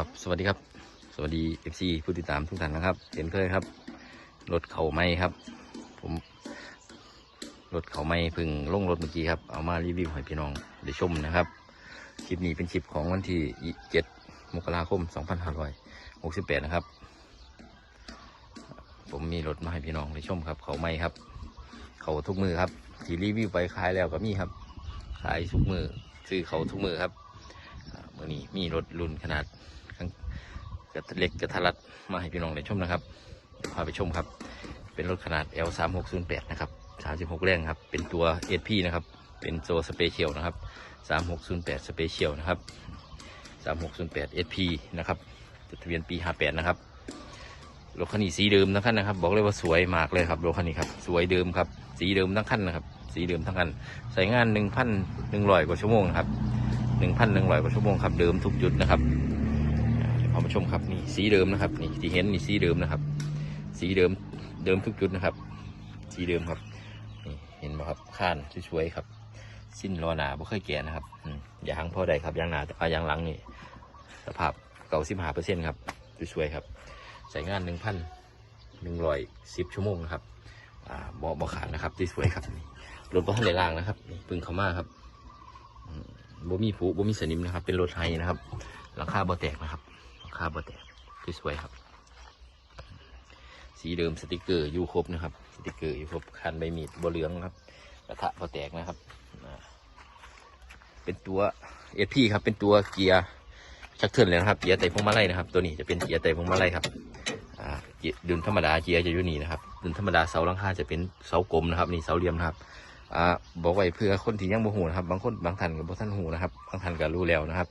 ครับ สวัสดีครับ สวัสดีเอฟซีผู้ติดตามทุกท่านนะครับเช่นเคยครับรถเข่าไม่ครับ ผมรถเขาไม่เพึ่งลงรถเมื่อกี้ครับเอามารีวิวให้พี่น้องได้ชมนะครับคลิปนี้เป็นคลิปของวันที่7มกราคม 2568 นะครับ ผมมีรถมาให้พี่น้องได้ชมครับ เขาไม่ครับ เขาทุกมือครับที่รีวิวไปขายแล้วก็มีครับ ขายทุกมือซื้อเขาทุกมือครับอ่ามื่อนี้มีรถรุ่นขนาด กระเล็กกระทัดรัดมาให้พี่น้องได้ชมนะครับพาไปชมครับ เป็นรถขนาด L 3 6 0 8 นะครับ36แรงครับ เป็นตัว SP นะครับ เป็นโซสเปเชียลนะครับ3608สเปเชียลนะครับ3608 SP นะครับจดทะเบียนปี 58 นะครับรถคันนี้สีเดิมทั้งคันนะครับ บอกเลยว่าสวยมากเลยครับรถคันนี้ครับสวยเดิมครับ สีเดิมทั้งคันนะครับ สีเดิมทั้งคันใช้งานหนึ่งพันหนึ่งร้อยกว่าชั่วโมงครับหนึ่งพันหนึ่งร้อยกว่าชั่วโมงครับ เดิมทุกจุดนะครับ เดี๋ยวพามาชมครับนี่สีเดิมนะครับนี่ที่เห็นนี่สีเดิมนะครับ สีเดิมเดิมทุกจุดนะครับ สีเดิมครับนี่เห็นไหมครับข้านสวยๆครับ สิ้นล้อหนาบ่เคยแก่นะครับอืมยางพอได้ครับยางหนาแต่ว่ายางหลังนี่สภาพเก่าสิบห้าเปอร์เซ็นต์ครับสวยๆครับใช้งานหนึ่งพันหนึ่งร้อยสิบชั่วโมงนะครับอ่าบอบอขาดนะครับที่สวยครับรถบ่ทันได้ล่างนะครับนี่เพึ่งเขามาครับอืมบ่มีผูบ่มีสนิมนะครับ เป็นรถไฮนะครับหลังคาบ่แตกนะครับ คาบ่แตกที่สวยครับ สีเดิมสติกเกอร์อยู่ครบนะครับ สติกเกอร์อยู่ครบคันใบมีดบ่เหลืองครับกระทะบ่แตกนะครับ เป็นตัวเอพีครับเป็นตัวเกียร์ชักเทิร์นเลยนะครับเกียร์ไต่พวงมาลัยนะครับ ตัวนี้จะเป็นเกียร์ไต่พวงมาลัยครับเดุนธรรมดาเกียร์จะอยู่นี่นะครับดุนธรรมดาเสาหลังคาจะเป็นเสากลมนะครับนี่เสาเหลี่ยมนะครับอ่าบอกไว้เพื่อคนที่ยังบ่หูนะครับ บางคนบางท่านก็บ่ท่านหูนะครับ บางท่านก็รู้แล้วนะครับ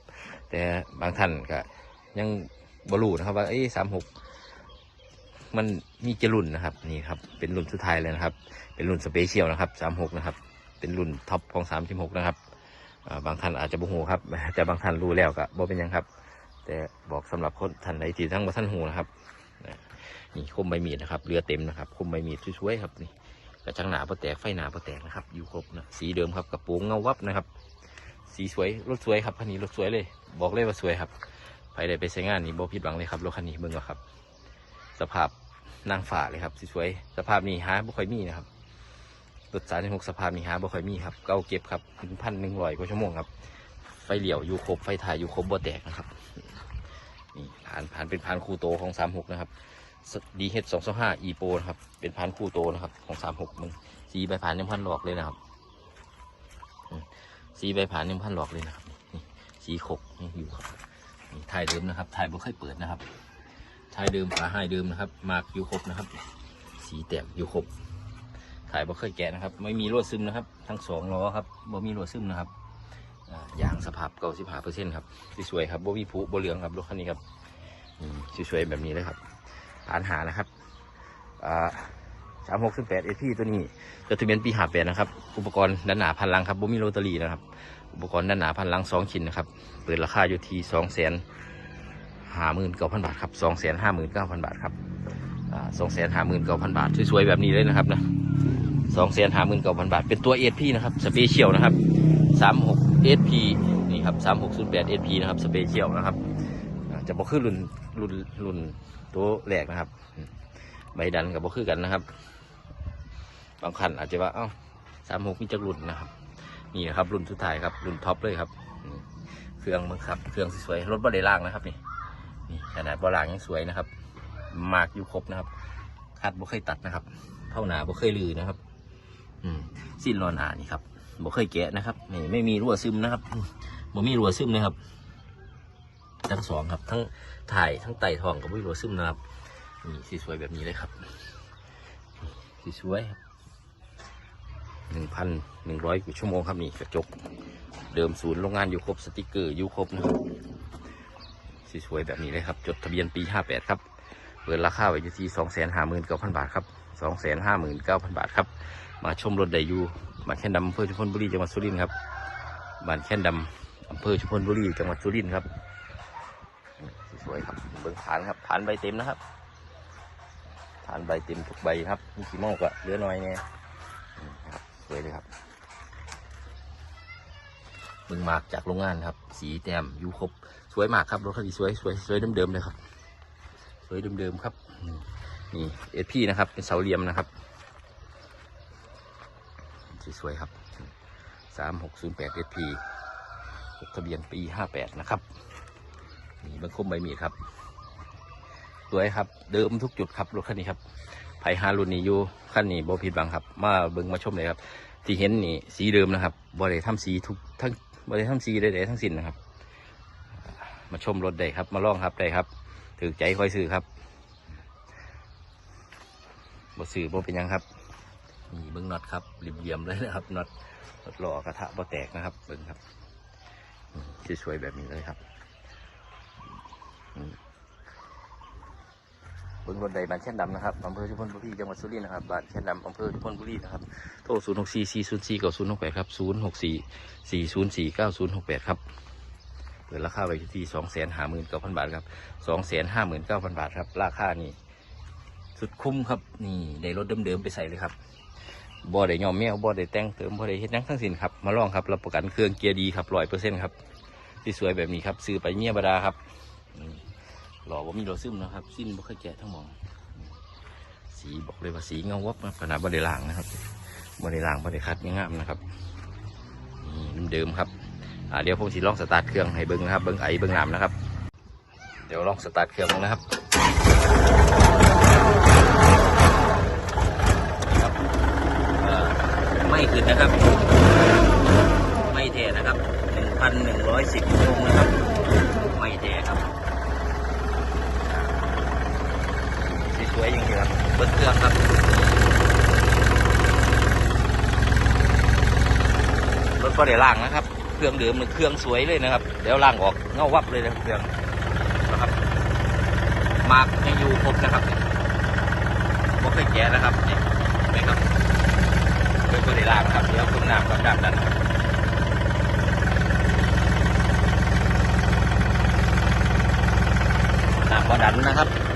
แต่บางท่านก็ ยังบรูนะครับ ว่าเอ้สามหกมันมีจะรุ่นนะครับ นี่ครับ เป็นรุ่นสุดท้ายเลยนะครับ เป็นรุ่นสเปเชียลนะครับสามหกนะครับ เป็นรุ่นท็อปของสามสิบหกนะครับบางท่านอาจจะบ่หูครับ แต่บางท่านรู้แล้วก็บ่เป็นยังครับ แต่บอกสำหรับคนท่านใดที่ทั้งบ่ท่านหูนะครับนี่คมใบมีดนะครับเรือเต็มนะครับคมใบมีดสวยๆครับนี่กระชังหนาปะแตกไฟหนาปะแตกนะครับ อยู่ครบนะสีเดิมครับกระโปรงเงาวับนะครับ สีสวยรถสวยครับคันนี้รถสวยเลย บอกเลยว่าสวยครับ ไปได้ไปใช้งานนี่บ่ผิดหวังเลยครับรถคันนี้เบิ่งเอครับ สภาพนางฝ่าเลยครับสสวยสภาพนี้หาบ่ค่อยมีนะครับรถสายหกสภาพนี้หาบ่ค่อยมีครับเก่าเก็บครับถึงพันหนึ่งร้อยกว่าชั่วโมงครับ ไฟเหลี่ยวอยู่ครบไฟถ่ายอยู่ครบบ่แตกนะครับนี่ผ่านผ่านเป็นผ่านคูโตของสามหกนะครับดีเฮดสองสองห้าอีโปนะครับ เป็นพันคู่โตนะครับ ของสามหกมึงสีใบผ่านยังพันหลอกเลยนะครับสีใบผ่านยังพันหลอกเลยนะครับ นี่สีขกนี่อยู่ครับ ถ่ายเดิมนะครับถ่ายบ่ค่อยเปิดนะครับถ่ายเดิมฝาให้เดิมนะครับมากอยู่ครบนะครับ สีแต้มอยู่ครบถ่ายบ่ค่อยแกะนะครับ ไม่มีรั่วซึมนะครับ ทั้งสองล้อครับบ่มีรั่วซึมนะครับอ่ายางสภาพเก้าสิบห้าเปอร์เซ็นต์ครับสวยๆครับบ่มีผุบ่เหลืองครับรถคันนี้ครับสวยๆแบบนี้เลยครับฐานหานะครับสามหกสิบแปดเอพีตัวนี้จดทะเบียนปีหาแปดนะครับ อุปกรณ์ด้านหนาพันลังครับบ่มีโรตารีนะครับ อุปกรณ์ด้านหนาพันลังสองชิ้นนะครับ เปิดราคาอยู่ที่สองแสนห้าหมื่นเก้าพันบาทครับสองแสนห้าหมื่นเก้าพันบาทครับสองแสนห้าหมื่นเก้าพันบาทสวยๆแบบนี้เลยนะครับนะสองแสนห้าหมื่นเก้าพันบาท เป็นตัวเอพีนะครับสเปเชียลนะครับสามหกเอพีนี่ครับสามหกศูนย์แปดเอพีนะครับสเปเชียลนะครับจะบอกขึ้นรุ่นรุ่นรุ่นตัวแรกนะครับ ใบดันกับบ่คือกันนะครับ บางคันอาจจะว่าเอ้าสามหกมีจักรุ่นนะครับ นี่นะครับรุ่นสุดท้ายครับรุ่นท็อปเลยครับเครื่องมึงครับเครื่องสวยรถบริล่างนะครับนี่นี่ขนาดบริล่างยังสวยนะครับมากอยู่ครบนะครับคาดบ่เคยตัดนะครับเท่าหนาบ่เคยลือนะครับ อืมสิ้นรอนานี่ครับบ่เคยแกะนะครับนี่ไม่มีรั่วซึมนะครับบ่มีรั่วซึมนะครับ ทั้งสองครับ ทั้งถ่ายทั้งไต่ทองกับไม่รั่วซึมนะครับนี่สวยแบบนี้เลยครับสวยครับ หนึ่งพันหนึ่งร้อยกว่าชั่วโมงครับนี่กระจก เดิมศูนย์โรงงานอยู่ครบสติกเกอร์อยู่ครบนะสวยแบบนี้เลยครับ จดทะเบียนปีห้าแปดครับเปิดราคาไว้อยู่ที่นเก้าพันบาทครับสองแสนห้าหมื่นเก้าพันบาทครับ มาชมรถไดยูมาแค่นดำอำเภอชุมพลบุรีจังหวัดสุรินทร์ครับบ้านแค่นดำอำเภอชุมพลบุรีจังหวัดสุรินทร์ครับสวยครับเบื้องฐานครับฐานใบเต็มนะครับฐานใบเต็มทุกใบครับมีขี้มากอะเหลือน้อยเนี่ย วยเลยครับเบิ้งมากจากโรงงานครับ สีแต้มยูครบสวยมากครับรถคันนี้สวยสวยสวยเดิมๆเลยครับ สวยเดิมๆครับนี่เอสพีนะครับ เป็นเสาเหลี่ยมนะครับสวยๆครับสามหกศูนย์แปดเอสพีทะเบียนปีห้าแปดนะครับนี่เบังคมใบมีดครับสวยครับ เดิมทุกจุดครับรถคันนี้ครับ ไผฮารุนนี่อยู่คันนี้บ่ผิดบังครับ มาเบิ่งมาชมเลยครับ ที่เห็นนี่สีเดิมนะครับบ่ได้ทำสีทุกทั้งบ่ได้ทำสีใดๆทั้งสิ้นนะครับ มาชมรถได้ครับ มาลองครับได้ครับถือใจคอยซื้อครับบ่ซื้อบ่เป็นยังครับนี่เบิ้งน็อตครับริมเยี่ยมเลยนะครับน็อตน็อตหล่อกระทะบ่แตกนะครับเบิ้งครับนี่สวยๆแบบนี้เลยครับ อืมเบิ้งรถใดบ้านเช่นดำนะครับอำเภอชุมพลบุรีจังหวัดสุรินทร์นะครับบ้านเช่นดำอำเภอชุมพลบุรีนะครับโทรศูนย์หกสี่สี่ศูนย์สี่เก้าศูนย์หกแปดครับศูนย์หกสี่สี่ศูนย์สี่เก้าศูนย์หกแปดครับเปิดราคาไว้ที่สองแสนห้าหมื่นเก้าพันบาทครับสองแสนห้าหมื่นเก้าพันบาทครับราคานี่สุดคุ้มครับนี่ได้รถเดิมๆไปใส่เลยครับบ่อได้ยอมแมวบ่อได้แต่งเติมบ่อได้เฮ็ดหยังทั้งสิ้นครับมาลองครับรับประกันเครื่องเกียร์ดีครับร้อยเปอร์เซ็นต์ครับที่สวยแบบนี้ครับซื้อไปเมียบดาครับ หล่อว่ามีรถซึมนะครับ สิ้นบ่เคยแกะทั้งหมอง สีบอกเลยว่าสีเงาวับนะขนาดบ่ได้ล้างนะครับบ่ได้ล้างบ่ได้คัดงงามนะครับนี่เดิมครับเดี๋ยวผมสิลองสตาร์ทเครื่องให้เบิ้งนะครับ เบิ้งไอเบิ้งน้ำนะครับ เดี๋ยวลองสตาร์ทเครื่องนะครับไม่ขึ้นนะครับ ไม่แท้นะครับหนึ่งพันหนึ่งร้อยสิบชั่วโมงนะครับ ไม่แท้ครับ สวยๆอย่างนี้ครับเบิ้งเครื่องครับรถก็ได้ล่างนะครับ เครื่องเดิมมันเครื่องสวยเลยนะครับ เดี๋ยวล่างออกเงาวับเลยนะเครื่องนะครับมาร์กยังอยู่ครบนะครับไม่เคยแกะนะครับนี่เห็นไหมครับเครื่องก็ได้ล่างนะครับเดี๋ยวครื่องน้ำกับดับดันครับน้ำก็ดันนะครับ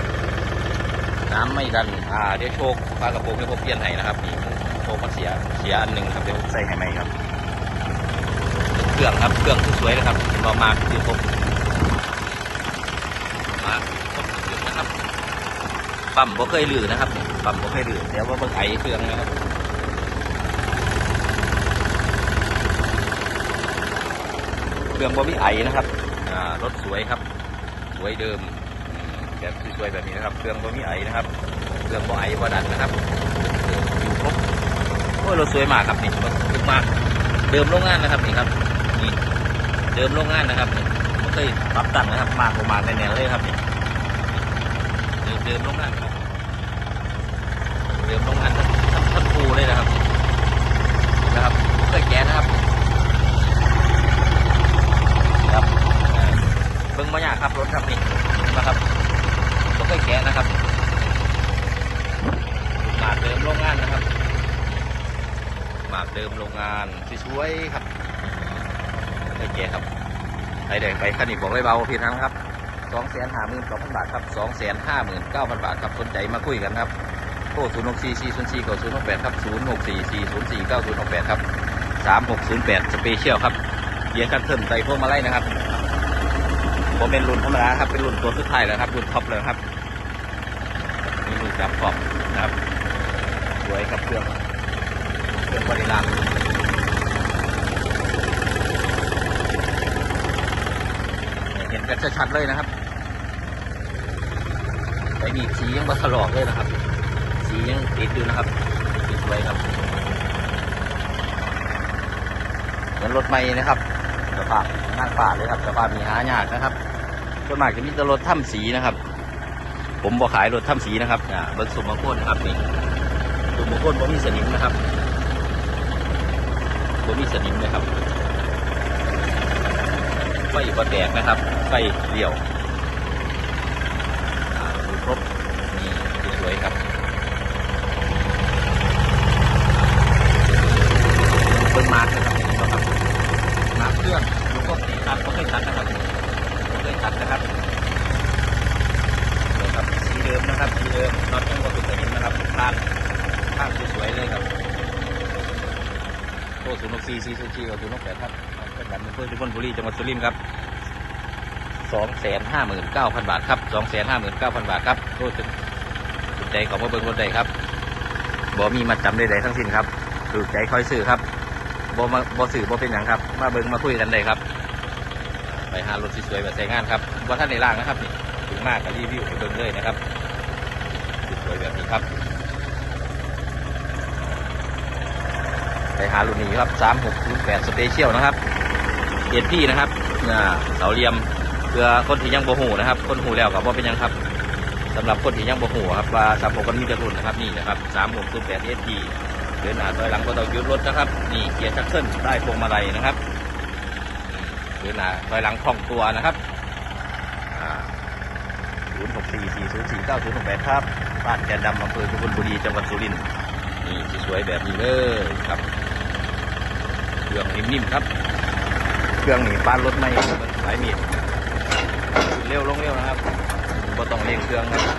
น้ำไม่ดัน อ่าเดี๋ยวโชคปลากระโปรงเดี๋ยวผมเปลี่ยนให้นะครับนี่โชคมันเสียเสียอันหนึ่งครับเดี๋ยวใส่ให้ใหม่ครับ เครื่องครับเครื่องสวยๆนะครับมามาคือผมมาครบเนะครับปั๊มบ่เคยลือนะครับปั๊มบ่เคยลือเดี๋ยวว่าเบิ่งไอเครื่องนะครับเครื่องบ่มีไอนะครับอ่ารถสวยครับ สวยเดิม อืมแบบสวยๆแบบนี้นะครับ เครื่องบ่มีไอนะครับ เครื่องบ่ไอบ่ดันนะครับอยู่ครบโอ้ยรถสวยมากครับนี่รถถูกมาก เดิมโรงงานนะครับนี่ครับนี่เดิมโรงงานนะครับนี่ไม่เคยปรับตั้งนะครับ มากกว่ามากแน่ๆเลยครับนี่เดิมเดิมโรงงานครับเดิมโรงงานทั้งทั้งปูเลยนะครับนะครับไม่เคยแก้นะครับครับเอ่อเบิ้งมายากครับรถครับนี่นะครับ ไม่เคยแก้นะครับหมาเดิมโรงงานนะครับหมากเดิมโรงงานสวยๆครับโอเคครับไปเด็กไปคันนี้บอกเลยเบาพี่ทั้งครับสองแสนห้าหมื่นสองพันบาทครับสองแสนห้าหมื่นเก้าพันบาทครับสนใจมาคุยกันครับโทรศูนย์หกสี่สี่ศูนย์สี่เก้าศูนย์หกแปดครับศูนย์หกสี่สี่ศูนย์สี่เก้าศูนย์หกแปดครับสามหกศูนย์แปดสเปเชียลครับเกียร์คันเทิร์นใจพวกมาไล่นะครับผมเป็นรุ่นธรรมดาครับเป็นรุ่นตัวสุดท้ายแล้วครับรุ่นท็อปเลยครับีจับขอบนะครับสวยกับเครื่องเครื่องบริลางเห็นกันชัดๆเลยนะครับไปมีสียังบัสลอกเลยนะครับ สียังติดอยู่นะครับสวยครับเหมือนรถใหม่นะครับสภาพนั่งป่าเลยครับสภาพมีหายากนะครับส่วนมากจะมีแต่รถถ้ำสีนะครับ ผมบอขายรถถ้ำสีนะครับอ่าเบิร์กสมมโคลนะครับนี่สมมโคลผมมีสนิมนะครับผมมีสนิมนะครับไฟบะแตกนะครับไฟเดี่ยวอ่าดูครบ นี่สวยๆครับเป็นมาร์กนะครับเห็นไหมครับมาร์กเครื่องลูกก็ตีตัดก็เคยตัดนะครับก็เคยตัดนะครับนี่ครับสีเดิมนะ ครับสีเดิมน็อตยังก็เป็นสนิมนะครับข้างข้างสวยๆเลยครับโทรศูนย์หกสี่สี่ศูนย์สี่กับศูนย์หกแปดครับเป็นดันอำเภอชุมพลบุรีจังหวัดสุรินทร์ครับสองแสนห้าหมื่นเก้าพันบาทครับสองแสนห้าหมื่นเก้าพันบาทครับโทษถึงใจของมาเบิ้งรถใดครับบ่มีมาจำใดๆทั้งสิ้นครับถูกใจคอยซื้อครับบ่มาบ่ซื้อบ่เป็นหยังครับ มาเบิ้งมาคุยกันได้ครับ ไปหารถสวยๆแบบใช้งานครับว่าท่านในล่างนะครับนี่ถึงมากกับรีวิวให้เบิ้งเลยนะครับ วยแบบนี้ครับ ไปหารุ่นนี้ครับ 3608สเปเชียลนะครับเอ็ดพี่นะครับอ่าเสาเหลี่ยมเพื่อคนที่ยังโบหูนะครับ คนหูแล้วกับว่าเป็นยังครับสำหรับคนที่ยังโบหูครับว่าสามหกมันมีกระทุนนะครับนี่นะครับ3608เอ็ดพี่เดินหน้าถอยหลังก็ต้องยุดรถนะครับ นี่เกียร์ชักเส้นได้พวงมาลัยนะครับเดินหน้าถอยหลังคล่องตัวนะครับ0 6 4 4 0 4 9 0 6 8 ครับ บ้านแกนดำอำเภอสุพรรณบุรีจังหวัดสุรินทร์นี่สวยๆแบบนี้เลยครับเครื่องนิ่มๆครับ เครื่องนี่บ้านรถไม่สายมีดเร็วลงเร็วนะครับก็ต้องเร่งเครื่องนะครับ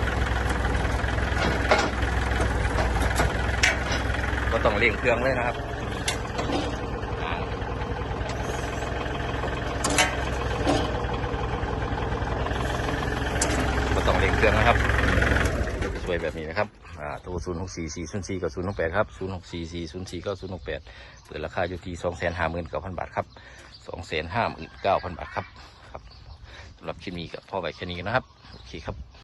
ก็ต้องเร่งเครื่องเลยนะครับอ่าก็ต้องเร่งเครื่องนะครับส วยแบบนี้นะครับอ่าโทรศูนย์หกสี่สี่ศูนย์สี่กับศูนย์หกแปดครับศูนย์หกสี่สี่ศูนย์สี่เก้าศูนย์หกแปดเปิดราคาอยู่ที่สองแสนห้าหมื่นเก้าพันบาทครับสองแสนห้าหมื่นเก้าพันบาทครับครับสำหรับคลิปนี้กับพ่อไว้แค่นี้นะครับโอเคครับ